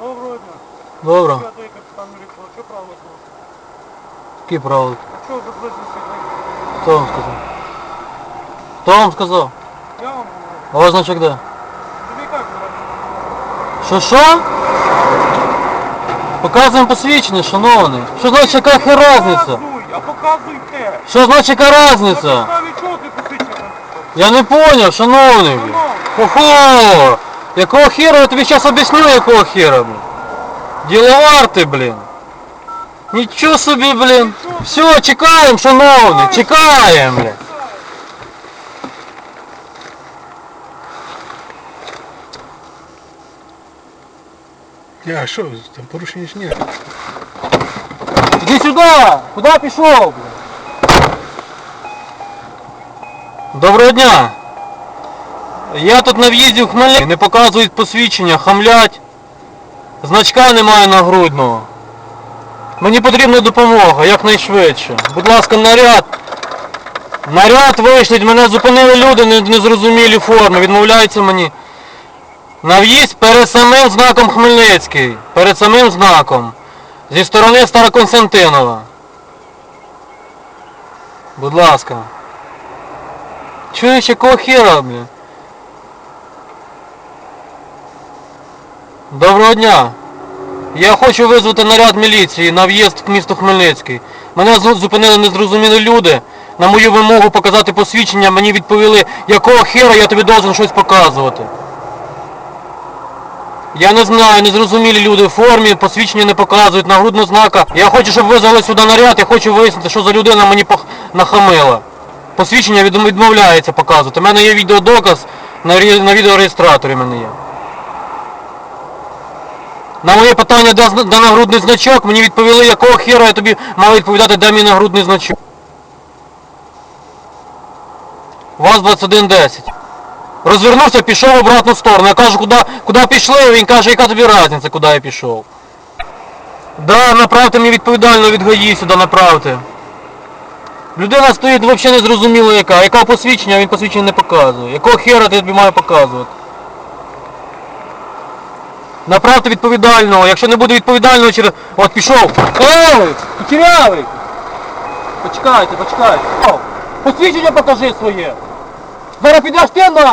Доброго дня. Добро. Я той капітан міліції, що правила служби? Які правила? А чого ви близько Хто вам сказав? Хто вам сказав? Я вам говорю. А ваш значок де? Тобі як зараз? Що що? Показуємо посвідчення, шановний. Що значить яка різниця? Показуй, а те. Що значить яка різниця? Я не поняв, шановний. Шановний, Охо! Якого хера я тобі зараз об'ясню, якого хера, блін. Діловар ти, блін. Нічого собі, блін. Все, чекаємо, шановний, чекаємо, блін. А що, там порушення ж ні. Іди сюди! Куди пішов, блін? Доброго дня! Я тут на в'їзді в Хмельницький, не показують посвідчення, хамлять. Значка немає нагрудного. Мені потрібна допомога, якнайшвидше. Будь ласка, наряд. Наряд вийшліть, мене зупинили люди незрозумілі форми, відмовляються мені. На в'їзд перед самим знаком Хмельницький. Перед самим знаком. Зі сторони Староконстантинова. Будь ласка. Чуєш, якого хера, блін? Доброго дня. Я хочу визвати наряд міліції на в'їзд в місто Хмельницький. Мене зу- зупинили незрозумілі люди. На мою вимогу показати посвідчення мені відповіли, якого хера я тобі должен щось показувати. Я не знаю, незрозумілі люди в формі, посвідчення не показують, нагрудного знака. Я хочу, щоб визвали сюди наряд, я хочу вияснити, що за людина мені нахамила. Посвідчення відмовляється показувати. У мене є відеодоказ на відеореєстраторі мене є. На моє питання, де, де нагрудний значок, мені відповіли, якого хера я тобі мав відповідати, де мій нагрудний значок. ВАЗ-2110. Розвернувся, пішов в обратну сторону. Я кажу, куди, куди пішли? Він каже, яка тобі різниця, куди я пішов. Да, направте мені відповідально від ГАІ сюди направте. Людина стоїть взагалі не зрозуміло яка. Яка посвідчення, він посвідчення не показує. Якого хера ти тобі має показувати? Направте відповідального. Якщо не буде відповідального через... От пішов. Ей! Потеряли! Почекайте, почекайте. Посвідчення покажи своє. Зараз підеш ти на.